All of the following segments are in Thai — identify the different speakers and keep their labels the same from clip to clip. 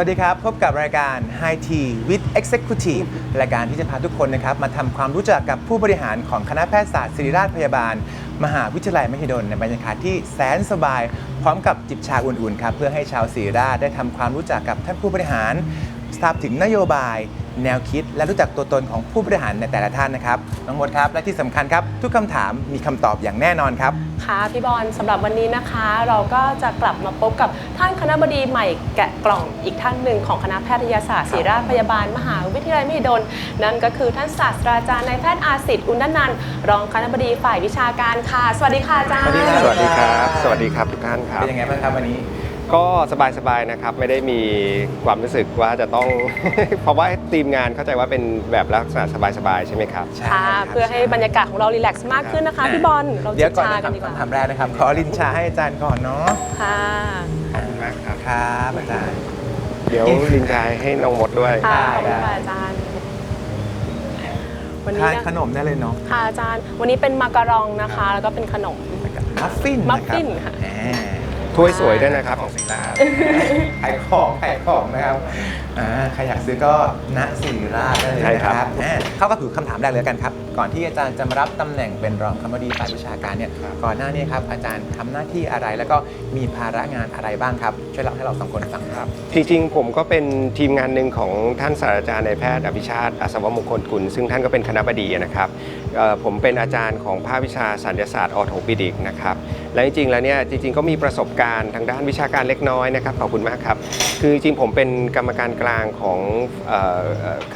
Speaker 1: วัสดีครับ พบกับรายการ High Tea with Executive รายการที่จะพาทุกคนนะครับมาทำความรู้จักกับผู้บริหารของคณะแพทยศาสตร์ศิริราชพยาบาล มหาวิทยาลัยมหิดลในบรรยากาศที่แสนสบาย พร้อมกับจิบชาอุ่นๆครับเพื่อให้ชาวศิริราชได้ทำความรู้จักกับท่านผู้บริหารทราบถึงนโยบาย แนวคิด และรู้จักตัวตนของผู้บริหารในแต่ละท่านนะครับน้องมดครับและที่สำคัญครับทุกคำถามมีคำตอบอย่างแน่นอนครับ
Speaker 2: ค่ะพี่บอลสำหรับวันนี้นะคะ เราก็จะกลับมาพบกับท่านคณบดีใหม่แกะกล่องอีกท่านหนึ่งของคณะแพทยศาสตร์ศิริราชพยาบาล มหาวิทยาลัยมหิดล นั่นก็คือท่านศาสตราจารย์นายแพทย์อาสิทธิ์อุนนันท์รองคณบดีฝ่ายวิชาการค่ะ สวัสดีค่ะอาจารย์
Speaker 1: สวัสดีครับ
Speaker 3: สวัสดีครับ สวัสดีครับทุกท่านครับ
Speaker 1: เป็นยังไงบ้างครับวันนี้
Speaker 3: ก็สบายๆนะครับ ไม่ได้มีความรู้สึกว่าจะต้อง เพราะว่าทีมงานเข้าใจว่าเป็นแบบลักษณะสบายๆใช่ไหมครับ
Speaker 2: ค่ะ เพื่อให้บรรยากาศของเรารีแลกซ์มากขึ้นนะคะ พี่บอล เรา
Speaker 1: เดี๋
Speaker 2: จิ
Speaker 1: ยว
Speaker 2: บ
Speaker 1: ก่อน
Speaker 2: ชา
Speaker 1: จะ
Speaker 2: กันดีกว่า
Speaker 1: ทำคำถามแรกนะครับ ขอลินชาให้อาจารย์ก่อนเนาะ
Speaker 2: ค่ะ
Speaker 3: ขอบคุณมากครับ
Speaker 1: ครับอาจารย์
Speaker 3: เดี๋ยวลินชายให้น้องมดด้วย
Speaker 2: ค่ะ
Speaker 1: ได้
Speaker 2: ขอบคุณค่ะอาจารย์ วันนี้
Speaker 1: ทาน
Speaker 2: นะ
Speaker 1: ขนมได้เลยเนาะ
Speaker 2: ค่ะอาจารย์ วันนี้เป็นมาการองนะคะ แล้วก็เป็นขนม
Speaker 1: มัฟฟิน
Speaker 2: มัฟฟิน
Speaker 1: นะครับ
Speaker 2: ค่ะ
Speaker 1: แหม
Speaker 3: ถ้วยสวยด้วยนะครับของสิงห์
Speaker 1: ขายของขายของนะครับอ่าใครอยากซื้อก็ณสิริราชได้เลย
Speaker 3: ใช่
Speaker 1: นะ
Speaker 3: ค
Speaker 1: ค
Speaker 3: รั
Speaker 1: รับบแหมเข้าก็ถือคำถามแรกเลยกันครับ ก่อนที่อาจารย์จะมารับตำแหน่งเป็นรองคณบดีฝ่ายวิชาการเนี่ยก่อนหน้านี้ครับอาจารย์ทำหน้าที่อะไรแล้วก็มีภาระงานอะไรบ้างครับ ช่วยเล่าให้เราสองคนฟังครับ
Speaker 3: จริงๆผมก็เป็นทีมงานหนึ่งของท่านศาสตราจารย์นายแพทย์อภิชาติอัศวมงคลกุลซึ่งท่านก็เป็นคณะบดีนะครับเอ่อ ผมเป็นอาจารย์ของภาควิชาสัญญศาสตร์ออโทปิดิกนะครับและจริงๆแล้วเนี่ยจริง ๆก็มีประสบการณ์ทางด้านวิชาการเล็กน้อยนะครับขอบคุณมากครับ คือจริงๆผมเป็นกรรมการกลางของ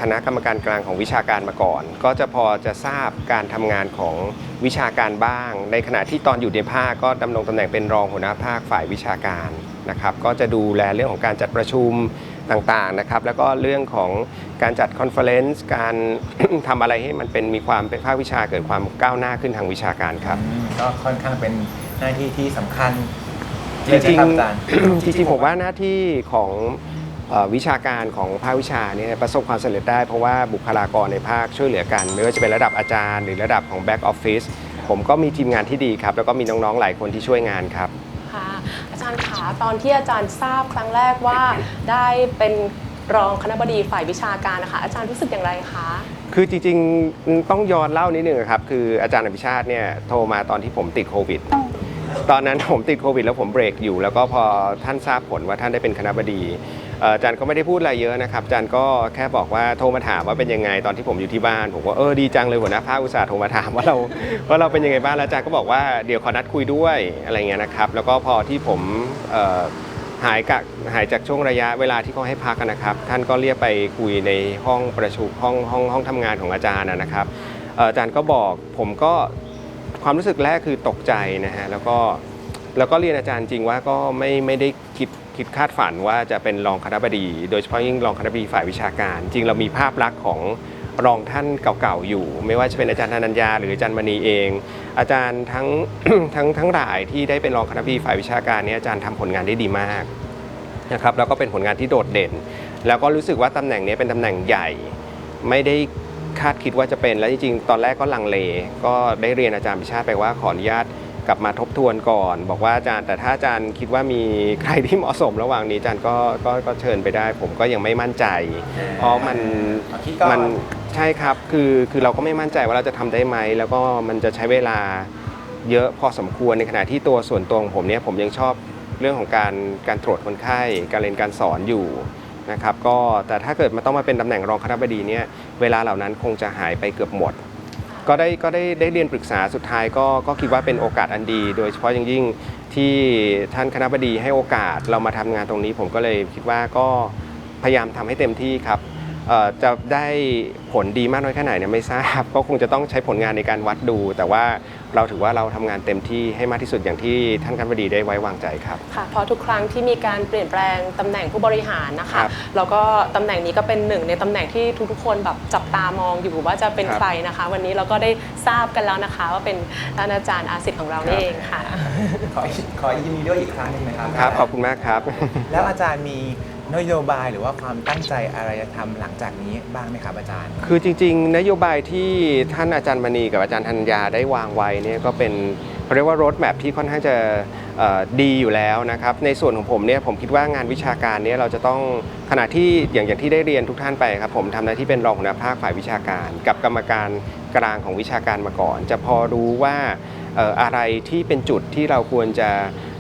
Speaker 3: คณะกรรมการกลางของวิชาการมาก่อน ก็จะพอจะทราบการทำงานของวิชาการบ้าง ในขณะที่ตอนอยู่ในภาคก็ดำรงตำแหน่งเป็นรองหัวหน้าภาคฝ่ายวิชาการนะครับก็จะดูแลเรื่องของการจัดประชุม ต่างๆนะครับแล้วก็เรื่องของการจัดคอนเฟอเรนซ์การ ทำอะไรให้มันเป็นมีความเป็นภาควิชาเกิดความก้าวหน้าขึ้นทางวิชาการครับ
Speaker 1: อืมก็ค่อนข้างเป็นหน้าที่ที่สำคัญ
Speaker 3: จริง
Speaker 1: เลยนะคบอาจารย์
Speaker 3: ๆจริงๆผมว่าหน้าที่ของเอ่อวิชาการของภาควิชาเนี่ยประสบความสำเร็จได้เพราะว่าบุคลากรในภาคช่วยเหลือกัน ไม่ว่าจะเป็นระดับอาจารย์ หรือระดับของแบ็กออฟฟิศผมก็มีทีมงานที่ดีครับ แล้วก็มีน้องๆหลายคนที่ช่วยงานครับ
Speaker 2: ค่ะ อาจารย์ขา ตอนที่อาจารย์ทราบครั้งแรกว่าได้เป็นรองคณบดีฝ่ายวิชาการนะคะ อาจารย์รู้สึกอย่างไรคะ
Speaker 3: คือจริงๆต้องย้อนเล่านิดนึงครับคืออาจารย์อภิชาติเนี่ยโทรมาตอนที่ผมติดโควิด ตอนนั้นผมติดโควิดแล้วผมเบรกอยู่ แล้วก็พอท่านทราบผลว่าท่านได้เป็นคณะบดีเอาจารย์ก็ไม่ได้พูดอะไรเยอะนะครับอาจารย์ก็แค่บอกว่าโทรมาถามว่าเป็นยังไงตอนที่ผมอยู่ที่บ้านผมก็เออดีจังเลยหัวหน้าภาคอุตสาห์โทรมาถามว่าเราว่าเราเป็นยังไงบ้างแล้วอาจารย์ก็บอกว่าเดี๋ยวขอนัดคุยด้วยอะไรเงี้ยนะครับ แล้วก็พอที่ผมหายกะหายจากช่วงระยะเวลาที่เขาให้พักนะครับ ท่านก็เรียกไปคุยในห้องประชุมห้องห้องห้องทำงานของอาจารย์นะครับอาจารย์ก็บอกผมก็ความรู้สึกแรกคือตกใจนะฮะแล้วก็ แล้วก็เรียนอาจารย์จริงว่าก็ไม่ไม่ได้คิดคิดคาดฝันว่าจะเป็นรองคณะบดี โดยเฉพาะยิ่งรองคณะบดีฝ่ายวิชาการ จริงเรามีภาพลักษณ์ของรองท่านเก่าๆอยู่ ไม่ว่าจะเป็นอาจารย์ธนัญญาหรืออาจารย์มณีเอง อาจารย์ทั้งทั้งทั้งหลายที่ได้เป็นรองคณะบดีฝ่ายวิชาการนี้อาจารย์ทำผลงานได้ดีมากนะครับแล้วก็เป็นผลงานที่โดดเด่น แล้วก็รู้สึกว่าตำแหน่งนี้เป็นตำแหน่งใหญ่ ไม่ได้คาดคิดว่าจะเป็นและจริงๆตอนแรกก็ลังเล ก็ได้เรียนอาจารย์พิชาติไปว่าขออนุญาต กลับมาทบทวนก่อน บอกว่าอาจารย์ แต่ถ้าอาจารย์คิดว่ามีใครที่เหมาะสมระหว่างนี้อาจารย์ก็ก็ก็เชิญไปได้ ผมก็ยังไม่มั่นใจ เพราะมัน
Speaker 1: ขอคิดก่อน
Speaker 3: มันใช่ครับคือคือเราก็ไม่มั่นใจว่าเราจะทำได้ไหม แล้วก็มันจะใช้เวลาเยอะพอสมควรในขณะที่ตัวส่วนตัวของผมเนี่ยผมยังชอบเรื่องของการการตรวจคนไข้ การเรียนการสอนอยู่นะครับก็แต่ถ้าเกิดมันต้องมาเป็นตำแหน่งรองคณบดีเนี่ยเวลาเหล่านั้นคงจะหายไปเกือบหมด ก็ได้ก็ได้ได้เรียนปรึกษาสุดท้ายก็ก็คิดว่าเป็นโอกาสอันดี โดยเฉพาะอย่างยิ่งที่ท่านคณะบดีให้โอกาสเรามาทำงานตรงนี้ ผมก็เลยคิดว่าก็พยายามทำให้เต็มที่ครับ จะได้ผลดีมากน้อยแค่ไหนเนี่ยไม่ทราบก็คงจะต้องใช้ผลงานในการวัดดู แต่ว่าเราถือว่าเราทำงานเต็มที่ให้มากที่สุดอย่างที่ท่านคณบดีได้ไว้วางใจครับ
Speaker 2: ค่ะเพราะทุกครั้งที่มีการเปลี่ยนแปลงตำแหน่งผู้บริหารนะคะ
Speaker 3: ครับ
Speaker 2: แล้วก็ตำแหน่งนี้ก็เป็นหนึ่งในตำแหน่งที่ทุกๆคนแบบจับตามองอยู่ว่าจะเป็น
Speaker 3: ครับ
Speaker 2: ใครนะคะ วันนี้เราก็ได้ทราบกันแล้วนะคะ ว่าเป็นท่านอาจารย์อาสิทธิ์ของเรานี่เองค่ะ
Speaker 1: ขอขอยินดีด้วยอีกครั้งหนึ่งนะครับ
Speaker 3: ครับขอบคุณมากครับ
Speaker 1: แล้วอาจารย์มี นโยบายหรือว่าความตั้งใจอะไรจะทำหลังจากนี้บ้างไหมครับอาจารย์
Speaker 3: คือจริง ๆ นโยบายที่ท่านอาจารย์มณีกับอาจารย์ธัญญาได้วางไว้เนี่ยก็เป็นเขาเรียกว่ารถแมพที่ค่อนข้างจะดีอยู่แล้วนะครับในส่วนของผมเนี่ยผมคิดว่างานวิชาการเนี่ยเราจะต้องขณะที่อย่างอย่างที่ได้เรียนทุกท่านไปครับผมทำหน้าที่เป็นรองหัวหน้าภาคฝ่ายวิชาการ กับกรรมการกลางของวิชาการมาก่อน จะพอรู้ว่าอะไรที่เป็นจุดที่เราควรจะ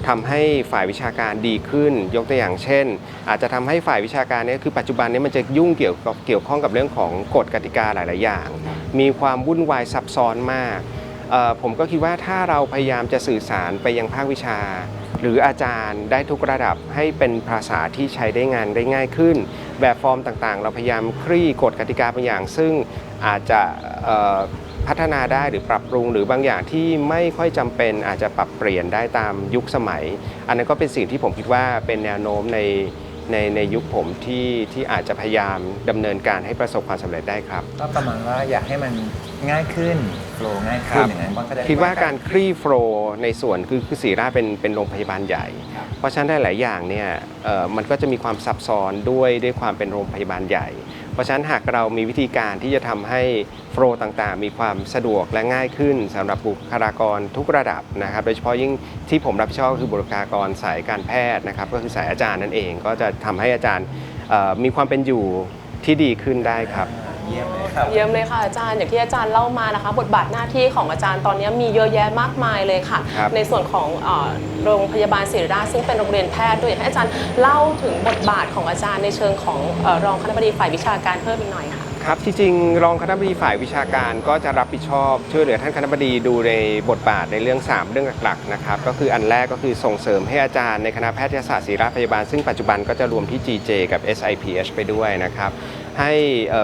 Speaker 3: ทำให้ฝ่ายวิชาการดีขึ้น ยกตัวอย่างเช่น อาจจะทำให้ฝ่ายวิชาการเนี่ยคือปัจจุบันนี้มันจะยุ่งเกี่ยวกับเกี่ยวข้องกับเรื่องของกฎกติกาหลาย ๆ อย่าง มีความวุ่นวายซับซ้อนมาก ผมก็คิดว่าถ้าเราพยายามจะสื่อสารไปยังภาควิชา หรืออาจารย์ได้ทุกระดับให้เป็นภาษาที่ใช้ได้งานได้ง่ายขึ้น แบบฟอร์มต่าง ๆ เราพยายามคลี่กฎกติกาบางอย่าง ซึ่งอาจจะ พัฒนาได้หรือปรับปรุง หรือบางอย่างที่ไม่ค่อยจำเป็นอาจจะปรับเปลี่ยนได้ตามยุคสมัย อันนั้นก็เป็นสิ่งที่ผมคิดว่าเป็นแนวโน้มในในในยุคผมที่ที่อาจจะพยายามดำเนินการให้ประสบความสำเร็จได้ครับ
Speaker 1: ก็ประมาณว่าอยากให้มันง่ายขึ้นโฟล์ง่ายขึ้นอย่างนั้นก็จะไคิ
Speaker 3: ดว่าการคลี่โฟลว์ในส่วนคือคือศรีราชเป็นเป็นโรงพยาบาลใหญ่
Speaker 1: ครับ
Speaker 3: เพราะฉะนั้นหลายๆอย่างเนี่ยเอ่อมันก็จะมีความซับซ้อนด้วยด้วยความเป็นโรงพยาบาลใหญ่เพ ราะฉะนั้นหากเรามีวิธีการที่จะทำให้โฟล์ต่างๆ มีความสะดวกและง่ายขึ้นสำหรับบุคลากรทุกระดับนะครับ โดยเฉพาะยิ่งที่ผมรับผิดชอบคือบุคลากรสายการแพทย์นะครับ ก็คือสายอาจารย์นั่นเอง ก็จะทำให้อาจารย์มีความเป็นอยู่ที่ดีขึ้นได้ครับ
Speaker 1: เยี่ยมเลยครับ
Speaker 2: เยี่ยมเลยค่ะอาจารย์อย่างที่อาจารย์เล่ามานะคะ บทบาทหน้าที่ของอาจารย์ตอนนี้มีเยอะแยะมากมายเลยค่ะ
Speaker 3: ครับ
Speaker 2: ในส่วนของเอ่อโรงพยาบาลศิริราชซึ่งเป็นโรงเรียนแพทย์ด้วยอยากให้อาจารย์เล่าถึงบทบาทของอาจารย์ในเชิงของเอ่อรองคณบดีฝ่ายวิชาการเพิ่มอีกหน่อยค่ะ
Speaker 3: ครับที่จริงรองคณบดีฝ่ายวิชาการก็จะรับผิดชอบช่วยเหลือท่านคณบดีดูในบทบาทในเรื่อง 3 เรื่องหลักๆนะครับก็คืออันแรกก็คือส่งเสริมให้อาจารย์ในคณะแพทยศาสตร์ศิริราชพยาบาลซึ่งปัจจุบันก็จะรวมที่ GJ กับ SIPH ไปด้วยนะครับ ให้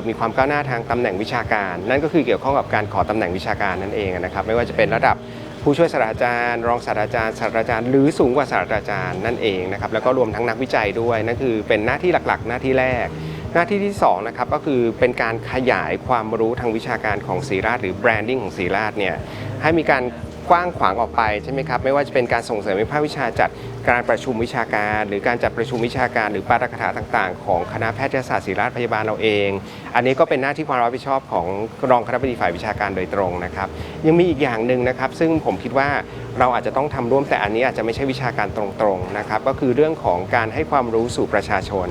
Speaker 3: มีความก้าวหน้าทางตำแหน่งวิชาการ นั่นก็คือเกี่ยวข้องกับการขอตำแหน่งวิชาการนั่นเองนะครับไม่ว่าจะเป็นระดับผู้ช่วยศาสตราจารย์ รองศาสตราจารย์ศาสตราจารย์ หรือสูงกว่าศาสตราจารย์นั่นเองนะครับแล้วก็รวมทั้งนักวิจัยด้วยนั่นคือเป็นหน้าที่หลักๆ หน้าที่แรก หน้าที่ที่2นะครับก็คือเป็นการขยายความรู้ทางวิชาการของศรีราชหรือแบรนดิ้งของศรีราชเนี่ยให้มีการกว้างขวางออกไปใช่ไหมครับไม่ว่าจะเป็นการส่งเสริมให้ภาควิชาจัด การประชุมวิชาการ หรือการจัดประชุมวิชาการ หรือปาฐกถาต่าง ๆ ของคณะแพทยศาสตร์ศิริราชพยาบาลเราเอง อันนี้ก็เป็นหน้าที่ความรับผิดชอบของรองคณะบดีฝ่ายวิชาการโดยตรงนะครับยังมีอีกอย่างหนึ่งนะครับ ซึ่งผมคิดว่าเราอาจจะต้องทำร่วมแต่อันนี้อาจจะไม่ใช่วิชาการตรงๆนะครับก็คือเรื่องของการให้ความรู้สู่ประชาชน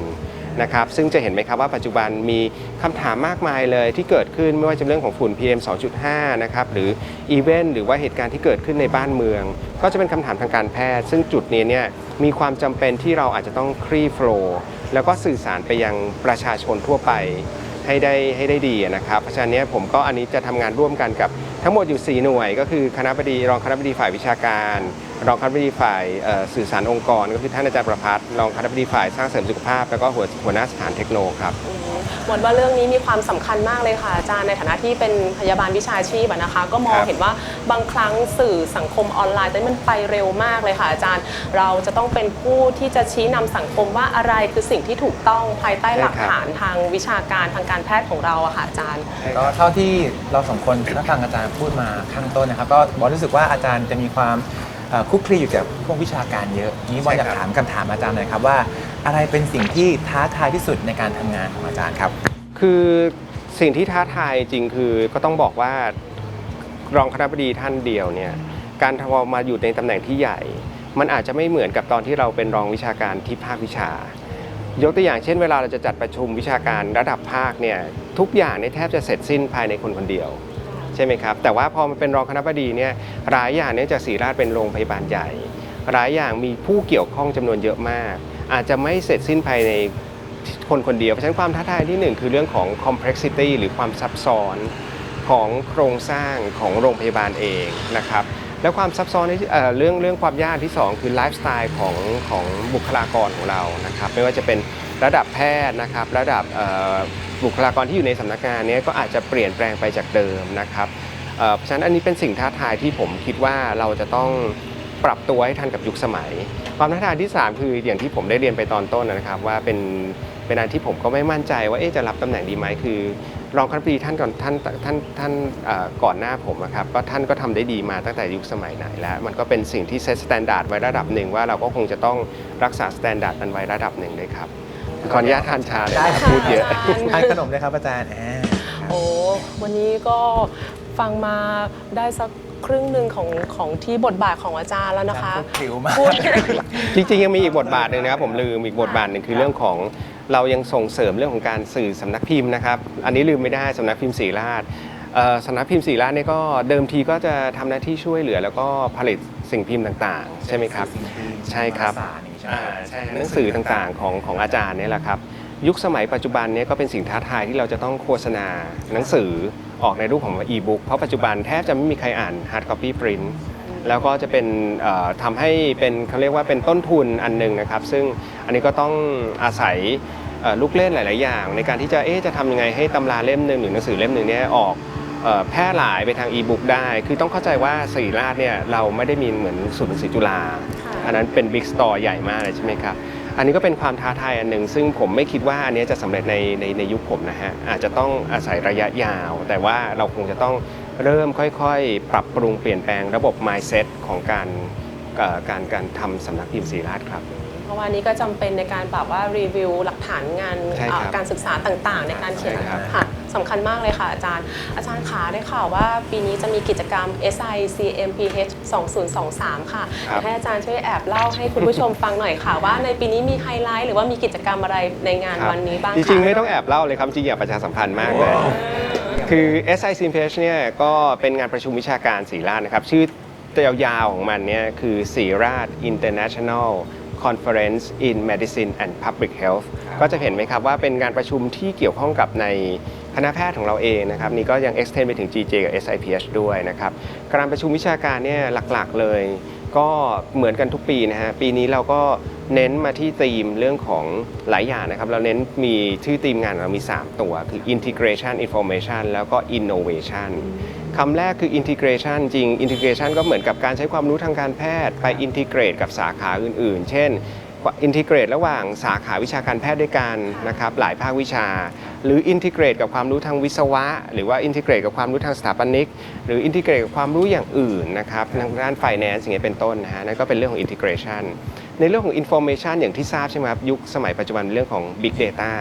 Speaker 3: นะครับซึ่งจะเห็นไหมครับว่าปัจจุบันมีคำถามมากมายเลยที่เกิดขึ้นไม่ว่าจะเรื่องของฝุ่น PM 2.5 นะครับหรืออีเวนต์หรือว่าเหตุการณ์ที่เกิดขึ้นในบ้านเมือง ก็จะเป็นคำถามทางการแพทย์ ซึ่งจุดนี้เนี่ยมีความจำเป็นที่เราอาจจะต้องคลี่โฟล์แล้วก็สื่อสารไปยังประชาชนทั่วไปให้ได้ให้ได้ดีนะครับเพราะฉะนั้นผมก็อันนี้จะทำงานร่วมกันกับ ทั้งหมดอยู่ 4 หน่วย ก็คือคณะบดีรองคณะบดีฝ่ายวิชาการ รองคณะบดีฝ่ายสื่อสารองค์กร ก็คือท่านอาจารย์ประพัฒน์รองคณะบดีฝ่ายสร้างเสริมสุขภาพ แล้วก็หัวหน้าสถานเทคโนครับ
Speaker 2: มดว่าเรื่องนี้มีความสำคัญมากเลยค่ะอาจารย์ในฐานะที่เป็นพยาบาลวิชาชีพอะนะคะ ก็มอง
Speaker 3: ครับ
Speaker 2: เห็นว่าบางครั้งสื่อสังคมออนไลน์แต่มันไปเร็วมากเลยค่ะอาจารย์ เราจะต้องเป็นผู้ที่จะชี้นำสังคมว่าอะไรคือสิ่งที่ถูกต้องภายใต้หลักฐานทางวิชาการทางการแพทย์ของเราอะค่ะอาจารย์
Speaker 1: ก็เท่าที่เราสองคนถ้าฟังอาจารย์พูดมาข้างต้นนะครับก็บอลรู้สึกว่าอาจารย์จะมีความเอ่อ คุกคลีอยู่กับพวกวิชาการเยอะนี้บอลอยากถามคำถามอาจารย์หน่อยครับว่า อะไรเป็นสิ่งที่ท้าทายที่สุดในการทำงานของอาจารย์ครับ
Speaker 3: คือสิ่งที่ท้าทายจริงคือก็ต้องบอกว่ารองคณะบดีท่านเดียวเนี่ยการทำมาอยู่ในตำแหน่งที่ใหญ่ มันอาจจะไม่เหมือนกับตอนที่เราเป็นรองวิชาการที่ภาควิชา ยกตัวอย่างเช่น เวลาเราจะจัดประชุมวิชาการระดับภาคเนี่ยทุกอย่างเนี่ยแทบจะเสร็จสิ้นภายในคนคนเดียว ใช่ไหมครับ แต่ว่าพอมันเป็นรองคณะบดีเนี่ยหลายอย่างเนี่ยจากศรีราชเป็นโรงพยาบาลใหญ่หลายอย่างมีผู้เกี่ยวข้องจำนวนเยอะมาก อาจจะไม่เสร็จสิ้นภายในคนคนเดียว เพราะฉะนั้นความท้าทายที่หนึ่งคือเรื่องของ complexity หรือความซับซ้อนของโครงสร้างของโรงพยาบาลเองนะครับแล้วความซับซ้อนที่เเรื่องเรื่องความยากที่สองคือไลฟ์สไตล์ของของบุคลากรของเรานะครับไม่ว่าจะเป็นระดับแพทย์นะครับระดับ บุคลากรที่อยู่ในสำนักงานนี้ก็อาจจะเปลี่ยนแปลงไปจากเดิมนะครับเพราะฉะนั้นอันนี้เป็นสิ่งท้าทายที่ผมคิดว่าเราจะต้องปรับตัวให้ทันกับยุคสมัย ความท้าทายที่ 3 คืออย่างที่ผมได้เรียนไปตอนต้นนะครับ ว่าเป็นเป็นอันที่ผมก็ไม่มั่นใจว่าจะรับตำแหน่งดีไหมคือ รองคณะบดีท่านก่อนท่านท่านท่านก่อนหน้าผมอะครับก็ท่านก็ทำได้ดีมาตั้งแต่ยุคสมัยไหนแล้ว มันก็เป็นสิ่งที่เซตสแตนดาร์ดไว้ระดับหนึ่งว่าเราก็คงจะต้องรักษาสแตนดาร์ดนั้นไว้ระดับหนึ่งเลยครับ ขออนุญาตทานชาเลย
Speaker 1: ได้
Speaker 3: นะ
Speaker 1: ครับ
Speaker 3: พูดเยอะ
Speaker 2: อาจารย์
Speaker 1: ทานขนมเลยครับอาจารย์อ่า
Speaker 2: โอ้วันนี้ก็ฟังมาได้สักครึ่งหนึ่งของของที่บทบาทของอาจารย์แล้วนะคะ
Speaker 1: อาจารย์พูดผิวมาก
Speaker 2: พูด
Speaker 3: จริงๆ ยังมีอีกบทบาทหนึ่งนะครับ ผมลืมอีกบทบาทหนึ่งคือเรื่องของเรายังส่งเสริมเรื่องของการสื่อสำนักพิมพ์นะครับ อันนี้ลืมไม่ได้สำนักพิมพ์ศรีราชเอ่อ สำนักพิมพ์ศรีราชเนี่ยก็เดิมทีก็จะทำหน้าที่ช่วยเหลือ แล้วก็ผลิตสิ่งพิมพ์ต่างๆ ใช่ไหมครับ
Speaker 1: สิ่งพิมพ์
Speaker 3: ใช่ครับ
Speaker 1: วารสารอย่างนี้ใช่ไหม
Speaker 3: อ่าใช่หนังสือต่างๆของของอาจารย์เนี่ยแหละครับ ยุคสมัยปัจจุบันเนี่ยก็เป็นสิ่งท้าทายที่เราจะต้องโฆษณาหนังสือออกในรูปของอีบุ๊กเพราะปัจจุบันแทบจะไม่มีใครอ่าน hard copy print แล้วก็จะเป็นเอ่อทำให้เป็นเขาเรียกว่าเป็นต้นทุนอันหนึ่งนะครับ ซึ่งอันนี้ก็ต้องอาศัยเอ่อลูกเล่นหลาย ๆ อย่าง ในการที่จะเอ๊ะจะทำยังไงให้ตำราเล่มหนึ่งหรือหนังสือเล่มหนึ่งเนี่ยออกเอ่อ แพร่หลายไปทางอีบุ๊กได้ คือต้องเข้าใจว่าสีราชเนี่ยเราไม่ได้มีเหมือนศูนย์หนังสือจุฬา
Speaker 2: ค่ะ
Speaker 3: อันนั้นเป็นบิ๊กสตอร์ใหญ่มากเลยใช่ไหมครับ อันนี้ก็เป็นความท้าทายอันหนึ่งซึ่งผมไม่คิดว่าอันนี้จะสำเร็จในในในยุคผมนะฮะ อาจจะต้องอาศัยระยะยาว แต่ว่าเราคงจะต้องเริ่มค่อยๆ ปรับปรุงเปลี่ยนแปลงระบบ mindset ของการเอ่อการการทำสำนักพิมพ์ศรีราชครับ
Speaker 2: เพราะว่านี้ก็จำเป็นในการแบบว่ารีวิวหลักฐานงาน
Speaker 3: ใช่ครับ
Speaker 2: เอ่อการศึกษาต่างๆ ในการเขียน
Speaker 3: ใช่ครับ
Speaker 2: ค่ะสำคัญมากเลยค่ะอาจารย์ อาจารย์ขาได้ข่าวว่าปีนี้จะมีกิจกรรม SICMPH 2023 ค่ะ
Speaker 3: ครับ
Speaker 2: ให้อาจารย์ช่วยแอบเล่าให้คุณผู้ชมฟังหน่อยค่ะ ว่าในปีนี้มีไฮไลท์หรือว่ามีกิจกรรมอะไรในงาน
Speaker 3: ครับ
Speaker 2: วันนี้บ้าง
Speaker 3: จ
Speaker 2: คะ
Speaker 3: ริงๆ ไม่ต้องแอบเล่าเลยครับ จริงๆอยากประชาสัมพันธ์มากเลย คือ SI s i m p a g e เนี่ยก็เป็นงานประชุมวิชาการศรีราชนะครับ ชื่อยาวๆของมันเนี่ยคือศรีราช International Conference in Medicine and Public Health ก็จะเห็นไหมครับว่าเป็นงานประชุมที่เกี่ยวข้องกับในคณะแพทย์ของเราเองนะครับนี่ก็ยัง extend ไปถึง GJ กับ SIPH ด้วยนะครับการประชุมวิชาการเนี่ยหลักๆเลย ก็เหมือนกันทุกปีนะฮะปีนี้เราก็เน้นมาที่ธีมเรื่องของหลายอย่างนะครับ เราเน้นมีชื่อธีมงานของเรามี 3 ตัว คือ integration information แล้วก็ innovation คำแรกคือ integration จริง integration ก็เหมือนกับการใช้ความรู้ทางการแพทย์ ไป integrate กับสาขาอื่น ๆ เช่นอินทิเกรตระหว่างสาขาวิชาการแพทย์ด้วยกันนะครับหลายภาควิชา หรืออินทิเกรตกับความรู้ทางวิศวะ หรือว่าอินทิเกรตกับความรู้ทางสถาปนิก หรืออินทิเกรตกับความรู้อย่างอื่นนะครับทางด้านไฟแนนซ์อย่างเงี้ยเป็นต้นนะฮะนั่นก็เป็นเรื่องของอินทิเกรชันในเรื่องของ Information อย่างที่ทราบใช่ไหมครับยุคสมัยปัจจุบันเรื่องของ Big Data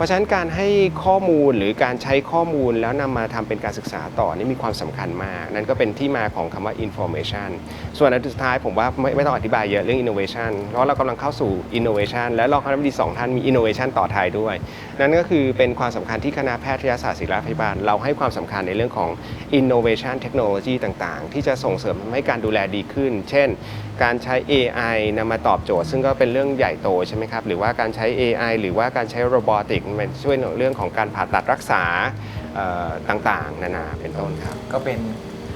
Speaker 3: ราะฉะนั้นการให้ข้อมูลหรือการใช้ข้อมูลแล้วนำมาทำเป็นการศึกษาต่อนี่มีความสำคัญมาก นั่นก็เป็นที่มาของคำว่า information ส่วนอันสุดท้ายผมว่าไม่ไม่ต้องอธิบายเยอะเรื่อง innovation เพราะเรากำลังเข้าสู่ innovation และรองคณะบดีสองท่านมี innovation ต่อไทยด้วย นั่นก็คือเป็นความสำคัญที่คณะแพทยศาสตร์ศิริราชพยาบาลเราให้ความสำคัญในเรื่องของ innovation technology ต่างๆ ที่จะส่งเสริมให้การดูแลดีขึ้น เช่น การใช้ AI นำมาตอบโจทย์ ซึ่งก็เป็นเรื่องใหญ่โตใช่ไหมครับ หรือว่าการใช้ AI หรือว่าการใช้ robotic มันช่วยในเรื่องของการผ่าตัดรักษาเอ่อต่างๆ นานาเป็นต้นครับ
Speaker 1: ก็เป็น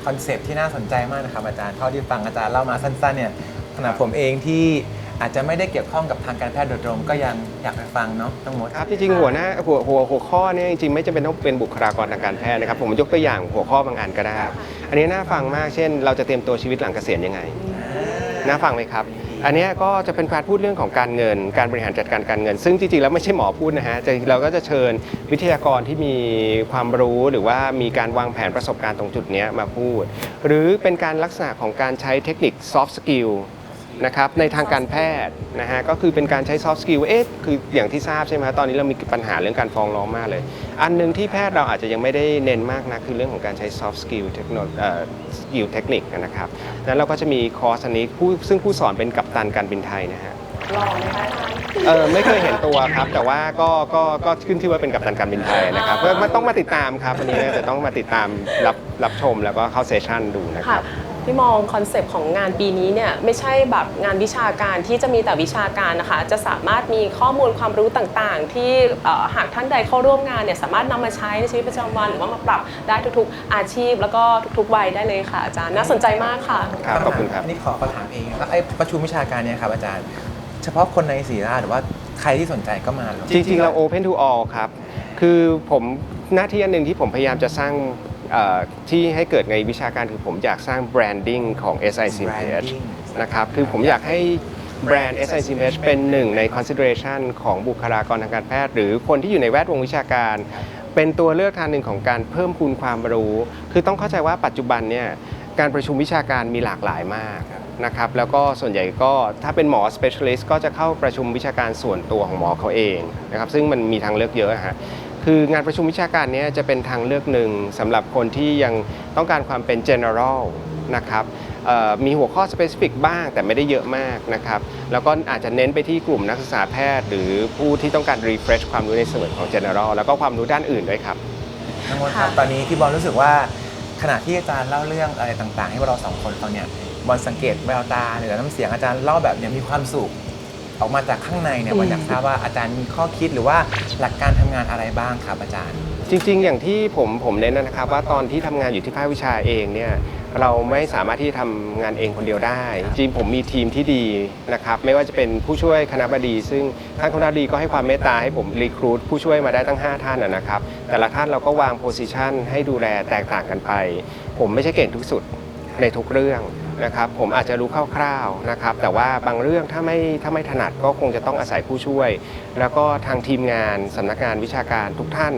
Speaker 1: คอนเซปต์ที่น่าสนใจมากนะครับอาจารย์เท่าที่ฟังอาจารย์เล่ามาสั้นๆเนี่ยขณะผมเองที่อาจจะไม่ได้เกี่ยวข้องกับทางการแพทย์โดยตรงก็ยังอยากไปฟังเนาะทั้งหมด
Speaker 3: ครับจริงๆหัวหน้าหัวหัวหัวข้อเนี่ยจริงๆไม่จำเป็นต้องเป็นบุคลากรทางการแพทย์นะครับผมยกตัวอย่างหัวข้อบางอันก็ได้ อันนี้น่าฟังมากเช่น เราจะเตรียมตัวชีวิตหลังเกษียณยังไง น่าฟังไหมครับ อันนี้ก็จะเป็นการพูดเรื่องของการเงิน การบริหารจัดการการเงิน ซึ่งจริงๆแล้วไม่ใช่หมอพูดนะฮะจะเราก็จะเชิญวิทยากรที่มีความรู้หรือว่ามีการวางแผนประสบการณ์ตรงจุดนี้มาพูด หรือเป็นการลักษณะของการใช้เทคนิค soft skill นะครับในทางการแพทย์นะฮะก็คือเป็นการใช้ soft skill เอ๊ะคืออย่างที่ทราบใช่ไหมตอนนี้เรามีปัญหาเรื่องการฟ้องร้องมากเลย อันหนึงที่แพทย์เราอาจจะยังไม่ได้เน้นมากนะคือเรื่องของการใช้ soft skill เทคโนเอ่อ skill เทคนิคนะครับนั้นเราก็จะมีคอร์สอันนี้ผู้ซึ่งผู้สอนเป็นกัปตันการบินไทยนะฮะ
Speaker 2: ลองไหมคะอาจารย์
Speaker 3: เออไม่เคยเห็นตัวครับ แต่ว่าก็ก็ก็ขึ้นที่ว่าเป็นกัปตันการบินไทยนะครับก็มันต้องมาติดตามครับอันนี้จะต้องมาติดตามรับรับชมแล้วก็เข้าเซสชั่นดูนะค
Speaker 2: ค่ะ
Speaker 3: รับ
Speaker 2: พี่มองคอนเซปต์ของงานปีนี้เนี่ยไม่ใช่แบบงานวิชาการที่จะมีแต่วิชาการนะคะ จะสามารถมีข้อมูลความรู้ต่างๆ ที่เอ่อหากท่านใดเข้าร่วมงานเนี่ยสามารถนำมาใช้ในชีวิตประจำวัน หรือว่ามาปรับได้ทุกๆอาชีพ แล้วก็ทุกๆวัยได้เลยค่ะอาจารย์น่าสนใจมากค่ะ
Speaker 3: ครับขอบคุณครับ
Speaker 1: นี่ขอขอถามเองแล้วไอ้ประชุมวิชาการเนี่ยครับอาจารย์ เฉพาะคนในศรีราชหรือว่าใครที่สนใจก็มาหอ
Speaker 3: จริงๆ เรา Open to all ครับ คือผมหน้าที่อันหนึ่งที่ผมพยายามจะสร้างเอ่อ ที่ให้เกิดในวิชาการคือผมอยากสร้าง branding ของ SICPH
Speaker 1: Branding
Speaker 3: นะครับคือผมอยากให้แบรนด์ SICPH เป็นหนึ่งใน consideration ของบุคลากรทางการแพทย์ หรือคนที่อยู่ในแวดวงวิชาการ เป็นตัวเลือกทางหนึ่งของการเพิ่มพูนความรู้ คือต้องเข้าใจว่าปัจจุบันเนี่ยการประชุมวิชาการมีหลากหลายมากนะครับแล้วก็ส่วนใหญ่ก็ถ้าเป็นหมอ specialist ก็จะเข้าประชุมวิชาการส่วนตัวของหมอเขาเองนะครับซึ่งมันมีทางเลือกเยอะฮะ คืองานประชุมวิชาการเนี้จะเป็นทางเลือกหนึ่งสำหรับคนที่ยังต้องการความเป็น general นะครับเอ่อมีหัวข้อ specific บ้างแต่ไม่ได้เยอะมากนะครับ แล้วก็อาจจะเน้นไปที่กลุ่มนักศึกษาแพทย์ หรือผู้ที่ต้องการ refresh ความรู้ในส่วนของ general แล้วก็ความรู้ด้านอื่นด้วยครับ
Speaker 1: ทั้งหมดครับ
Speaker 2: ค่ะ
Speaker 1: ตอนนี้พี่บอลรู้สึกว่าขณะที่อาจารย์เล่าเรื่องอะไรต่างๆ ให้พวกเราสองคนฟังเนี่ยบอลสังเกตแววตาหรือน้ำเสียงอาจารย์เล่าแบบเนี่ยมีความสุข ออกมาจากข้างในเนี่ยบอลอยากทราบว่าอาจารย์มีข้อคิดหรือว่าหลักการทำงานอะไรบ้างครับอาจารย์
Speaker 3: จริง ๆ อย่างที่ผมผมเน้นนะครับว่าตอนที่ทำงานอยู่ที่ภาควิชาเองเนี่ยเราไม่สามารถที่จะทำงานเองคนเดียวได้ จริงๆผมมีทีมที่ดีนะครับไม่ว่าจะเป็นผู้ช่วยคณะบดี ซึ่งท่านคณะบดีก็ให้ความเมตตาให้ผมรีครูดผู้ช่วยมาได้ตั้ง 5 ท่านนะนะครับ แต่ละท่านเราก็วางโพสิชันให้ดูแลแตกต่างกันไป ผมไม่ใช่เก่งทุกสุดในทุกเรื่อง นะครับผมอาจจะรู้คร่าวๆนะครับแต่ว่าบางเรื่องถ้าไม่ถ้าไม่ถนัดก็คงจะต้องอาศัยผู้ช่วย แล้วก็ทางทีมงานสำนักงานวิชาการทุกท่าน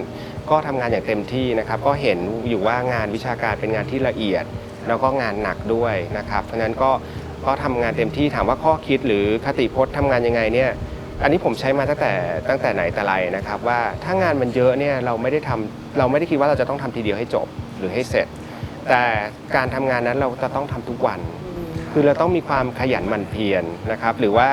Speaker 3: ก็ทำงานอย่างเต็มที่นะครับก็เห็นอยู่ว่างานวิชาการเป็นงานที่ละเอียด แล้วก็งานหนักด้วยนะครับเพราะฉะนั้นก็ก็ทำงานเต็มที่ถามว่าข้อคิดหรือคติพจน์ทำงานยังไงเนี่ยอันนี้ผมใช้มาตั้งแต่ตั้งแต่ไหนแต่ไรนะครับว่าถ้างานมันเยอะเนี่ยเราไม่ได้ทำเราไม่ได้คิดว่าเราจะต้องทำทีเดียวให้จบหรือให้เสร็จ แต่การทำงานนั้นเราจะต้องทำทุกวัน คือเราต้องมีความขยันหมั่นเพียรนะครับ หรือว่า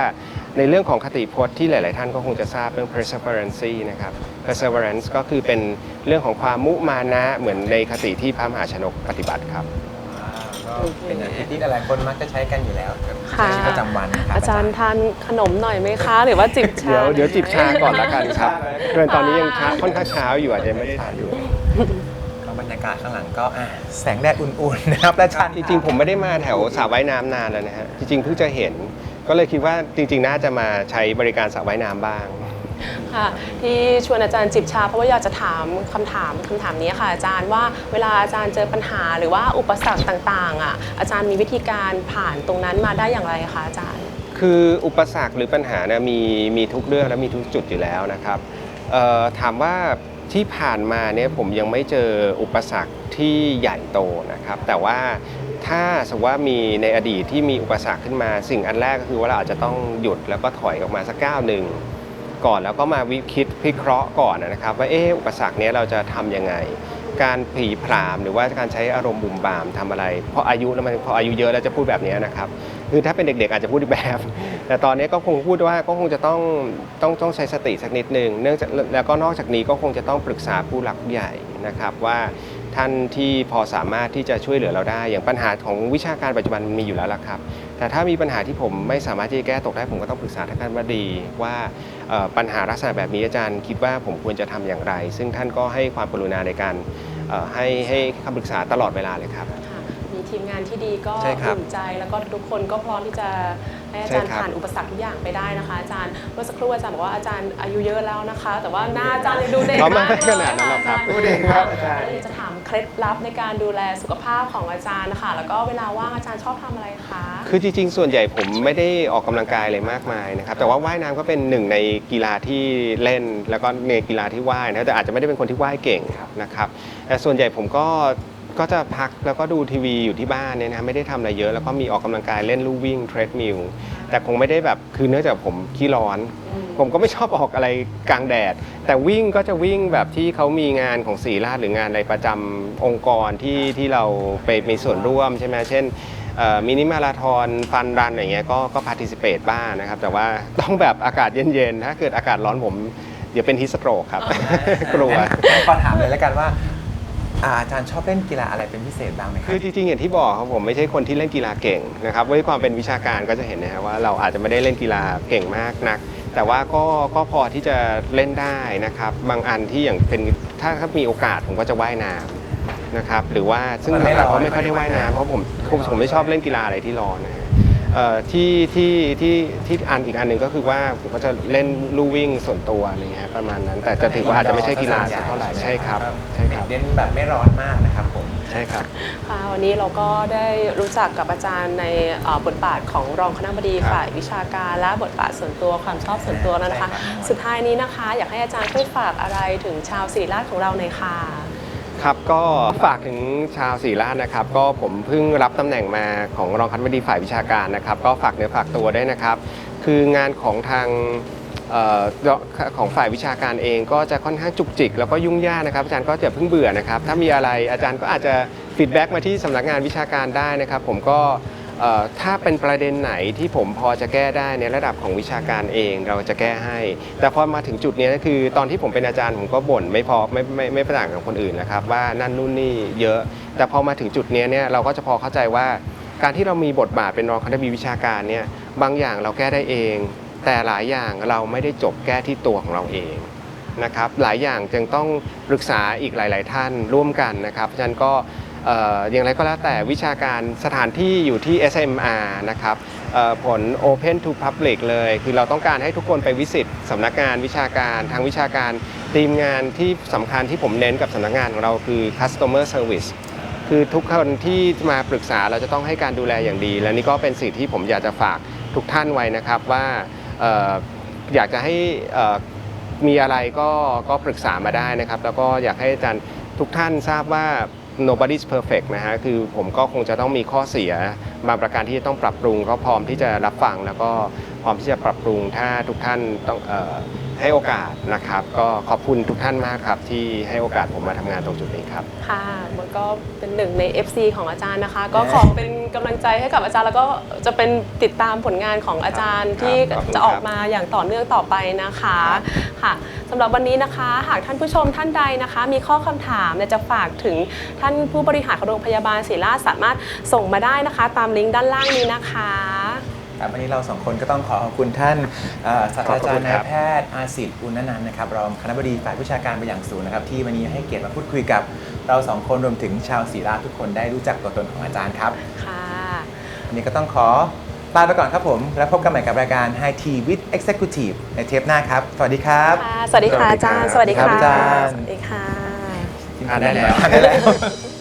Speaker 3: ในเรื่องของคติพจน์ที่หลาย ๆ ท่านก็คงจะทราบเรื่อง perseverance นะครับ perseverance ก็คือเป็นเรื่องของความมุมานะเหมือนในคติที่พระมหาชนกปฏิบัติครับ
Speaker 1: ก็เป็นอย่างที่หลายๆคนมักจะใช้กันอยู่แล้วใน
Speaker 2: ค่ะ
Speaker 1: ชีวิตประจำวันนะครับ
Speaker 2: อาจารย์ทานขนมหน่อยไหมคะ หรือว่าจิบชา
Speaker 3: เดี๋ยวเดี๋ยวจิบชาก่อนละกันครับ
Speaker 1: จิบชาก่อน
Speaker 3: เพื่อนตอนนี้ยังเช้าค่อนข้างเช้าอยู่อาจจะยังไม่ได้ทานอยู่
Speaker 1: ก็บรรยากาศข้างหลังก็อะแสงแดดอุ่นๆนะครับและอาจารย์
Speaker 3: จริงๆผมไม่ได้มาแถวสระว่ายน้ำนานแล้วนะฮะจริงๆเพิ่งจะเห็น ก็เลยคิดว่าจริง ๆ น่าจะมาใช้บริการสระว่ายน้ำบ้าง
Speaker 2: ค่ะที่ชวนอาจารย์จิบชา เพราะว่าอยากจะถามคำถามคำถามนี้ค่ะอาจารย์ว่าเวลาอาจารย์เจอปัญหาหรือว่าอุปสรรคต่างๆอะอาจารย์มีวิธีการผ่านตรงนั้นมาได้อย่างไรคะอาจารย์
Speaker 3: คืออุปสรรคหรือปัญหาเนี่ยมีมีทุกเรื่องและมีทุกจุดอยู่แล้วนะครับเอ่อถามว่า ที่ผ่านมาเนี่ยผมยังไม่เจออุปสรรคที่ใหญ่โตนะครับ แต่ว่าถ้าสมมติว่ามีในอดีตที่มีอุปสรรคขึ้นมา สิ่งอันแรกก็คือว่าเราอาจจะต้องหยุดแล้วก็ถอยออกมาสักก้าวหนึ่งก่อนแล้วก็มาวิคิดพิเคราะห์ก่อนนะครับว่าเอออุปสรรคเนี้ยเราจะทำยังไง การผีผลามหรือว่าการใช้อารมณ์บุ่มบามทำอะไร เพราะอายุแล้วมันพออายุเยอะแล้วจะพูดแบบนี้นะครับ คือถ้าเป็นเด็กๆอาจจะพูดอีกแบบ แต่ตอนนี้ก็คงพูดว่าก็คงจะต้องต้องต้องใช้สติสักนิดหนึ่งเนื่องจากแล้วก็นอกจากนี้ก็คงจะต้องปรึกษาผู้หลักผู้ใหญ่นะครับว่าท่านที่พอสามารถที่จะช่วยเหลือเราได้ อย่างปัญหาของวิชาการปัจจุบันมีอยู่แล้วล่ะครับ แต่ถ้ามีปัญหาที่ผมไม่สามารถที่จะแก้ตกได้ผมก็ต้องปรึกษาท่านบดี ว่าปัญหาลักษณะแบบนี้อาจารย์คิดว่าผมควรจะทำอย่างไร ซึ่งท่านก็ให้ความกรุณาในการให้ให้คำปรึกษาตลอดเวลาเลยครับ
Speaker 2: ทีมงานที่ดีก็
Speaker 3: ใช่ครับ
Speaker 2: อุ่นใจ แล้วก็ทุกคนก็พร้อมที่จะให้อาจารย์
Speaker 3: ใช่ครับ
Speaker 2: ผ่านอุปสรรคทุกอย่างไปได้นะคะ อาจารย์เมื่อสักครู่อาจารย์บอกว่าอาจารย์อายุเยอะแล้วนะคะ แต่ว่าหน้าอาจารย์ยังดูเด็ก
Speaker 3: อ๋อไม่
Speaker 2: มากเลย
Speaker 3: ขนาดนั้นหรอกครับ
Speaker 2: อาจาย์
Speaker 1: ดูเด็กครับอาจารย์
Speaker 2: จะถามเคล็ดลับในการดูแลสุขภาพของอาจารย์นะคะแล้วก็เวลาว่างอาจารย์ชอบทำอะไรคะ
Speaker 3: คือจริงๆ ส่วนใหญ่ผมไม่ได้ออกกำลังกายอะไรมากมายนะครับ แต่ว่าว่ายน้ำก็เป็นหนึ่งในกีฬาที่เล่น แล้วก็ในกีฬาที่ว่ายนะแต่อาจจะไม่ได้เป็นคนที่ว่ายเก่งนะครับแต่ส่วนใหญ่ผมก็ ก็จะพักแล้วก็ดูทีวีอยู่ที่บ้านเนี่ยนะไม่ได้ทำอะไรเยอะ แล้วก็มีออกกำลังกายเล่นลู่วิ่งเทรดมิลแต่คงไม่ได้แบบคือเนื่องจากผมขี้ร้อน ผมก็ไม่ชอบออกอะไรกลางแดด แต่วิ่งก็จะวิ่งแบบที่เขามีงานของสีราชหรืองานอะไรประจำองค์กรที่ที่เราไปมีส่วนร่วมใช่ไหมเช่นมินิมาราทอนฟันรันอย่างเงี้ยก็ก็พาร์ติซิเปตบ้างนะครับ แต่ว่าต้องแบบอากาศเย็นๆ ถ้าเกิดอากาศร้อนผม เดี๋ยวเป็นฮิสโตรกครับ กลัว
Speaker 1: งั้นขอถามเลยแล้วกันว่า อ่าอาจารย์ชอบเล่นกีฬาอะไรเป็นพิเศษบ้างไหมครั
Speaker 3: คื
Speaker 1: บ
Speaker 3: อจริงๆอย่างที่บอกครับผมไม่ใช่คนที่เล่นกีฬาเก่งนะครับด้วยความเป็นวิชาการก็จะเห็นนะครับว่าเราอาจจะไม่ได้เล่นกีฬาเก่งมากนัก แต่ว่าก็ก็พอที่จะเล่นได้นะครับ บางอันที่อย่างเป็นถ้าถ้ามีโอกาสผมก็จะว่ายน้ำนะครับหรือว่าซึ่ง
Speaker 1: มันไม่
Speaker 3: หลักๆ
Speaker 1: ร้อน
Speaker 3: ก็ไม่ค่อยได้ว่ายน้ำเพราะผมผมผมไม่ชอบเล่นกีฬาอะไรที่ร้อนนะฮะเอ่อ ที่ที่ที่ที่อันอีกอันหนึ่งก็คือว่าผมก็จะเล่นลู่วิ่งส่วนตัวอะไรเงี้ยประมาณนั้น แต่จะถือว่าอาจจะไม่ใช่กีฬาสักเท่าไหร่ใช่ครับใช่ครับ
Speaker 1: เน้นแบบไม่ร้อนมากนะครับผม
Speaker 3: ใช่ครับ
Speaker 2: ค่ะวันนี้เราก็ได้รู้จักกับอาจารย์ในเอ่อบทบาทของรองคณบดี
Speaker 3: ครับ
Speaker 2: ฝ่ายวิชาการและบทบาทส่วนตัวความชอบส่วนตัวแล้วนะคะ
Speaker 1: ใช่ครับ
Speaker 2: สุดท้ายนี้นะคะ อยากให้อาจารย์ช่วยฝากอะไรถึงชาวศรีราชของเราหน่อยค่ะ
Speaker 3: ครับก็ฝากถึงชาวศรีราชนะครับก็ผมเพิ่งรับตำแหน่งมาของรองคณบดีฝ่ายวิชาการนะครับ ก็ฝากเนื้อฝากตัวได้นะครับ คืองานของทางออของฝ่ายวิชาการเองก็จะค่อนข้างจุกจิก แล้วก็ยุ่งยากนะครับอาจารย์ก็จะเพิ่งเบื่อนะครับ ถ้ามีอะไรอาจารย์ก็อาจจะฟีดแบ็กมาที่สำนักงานวิชาการได้นะครับ ผมก็ ถ้าเป็นประเด็นไหนที่ผมพอจะแก้ได้ในระดับของวิชาการเองเราจะแก้ให้ แต่พอมาถึงจุดนี้ยคือ ตอนที่ผมเป็นอาจารย์ผมก็บ่นไม่พอไม่ไม่ไม่ต่างกับคนอื่นนะครับ ว่านั่นนู่นนี่เยอะ แต่พอมาถึงจุดนี้เนี่ยเราก็จะพอเข้าใจว่า การที่เรามีบทบาทเป็นรองคณะบดีวิชาการเนี่ยบางอย่างเราแก้ได้เอง แต่หลายอย่างเราไม่ได้จบแก้ที่ตัวของเราเองนะครับหลายอย่างจึงต้องปรึกษาอีกหลาย ๆ ท่านร่วมกันนะครับฉะนั้นก็ อย่างไรก็แล้วแต่วิชาการสถานที่อยู่ที่ SMR นะครับเอ่อผล Open to Public เลย คือเราต้องการให้ทุกคนไปวิสิตสำนักงานวิชาการทางวิชาการทีมงานที่สำคัญที่ผมเน้นกับสำนักงานของเราคือ Customer Service คือทุกคนที่มาปรึกษาเราจะต้องให้การดูแลอย่างดี และนี่ก็เป็นสิ่งที่ผมอยากจะฝากทุกท่านไว้นะครับว่าออยากจะให้มีอะไรก็ก็ปรึกษามาได้นะครับ แล้วก็อยากให้อาจารย์ทุกท่านทราบว่า nobody's perfect นะฮะคือผมก็คงจะต้องมีข้อเสีย บางประการที่จะต้องปรับปรุง ก็พร้อมที่จะรับฟังแล้วก็พร้อมที่จะปรับปรุงถ้าทุกท่านต้องเออ ให้โอกาสนะครับ ก็ขอบคุณทุกท่านมากครับ ที่ให้โอกาสผมมาทำงานตรงจุดนี้ครับ
Speaker 2: ค่ะมันก็เป็นหนึ่งใน FC ของอาจารย์นะคะ ก็ขอเป็นกำลังใจให้กับอาจารย์ แล้วก็จะเป็นติดตามผลงานของอาจารย์
Speaker 3: ครับ
Speaker 2: ที่
Speaker 3: ขอบคุณ
Speaker 2: จะออก
Speaker 3: ครับ
Speaker 2: มาอย่างต่อเนื่องต่อไปนะคะค่ะสำหรับวันนี้นะคะ หากท่านผู้ชมท่านใดนะคะ มีข้อคำถามเนี่ยจะฝากถึงท่านผู้บริหารของโรงพยาบาลศิริราชสามารถส่งมาได้นะคะ ตามลิงก์ด้านล่างนี้นะคะ
Speaker 1: ครับวันนี้เราสองคนก็ต้องขอขอบคุณท่านเอ่อศาสตราจารย์
Speaker 3: ขอบคุณ
Speaker 1: นาย
Speaker 3: ครับ
Speaker 1: แพทย์อาสิทธิ์อุณนันท์นะครับรองคณะบดีฝ่ายวิชาการไปนอย่างสูงนะครับที่วันนี้ให้เกียรติมาพูดคุยกับ เราสองคนรวมถึงชาวศรีราชทุกคนได้รู้จักตัวตนของอาจารย์ครับ
Speaker 2: ค่ะ
Speaker 1: วันนี้ก็ต้องขอลาไปก่อนครับผม แล้วพบกันใหม่กับรายการ High Tea with Executive ในเทปหน้าครับ สวัสดีครับ
Speaker 2: ค่ะสวัสดีค่ะอาจารย์ สวัสดี
Speaker 1: ครั
Speaker 2: ค่ะ
Speaker 1: บอาจารย์
Speaker 2: สวัสดีค่ะ
Speaker 3: อ่านได้แล้ว
Speaker 1: อ่านได้แล้ว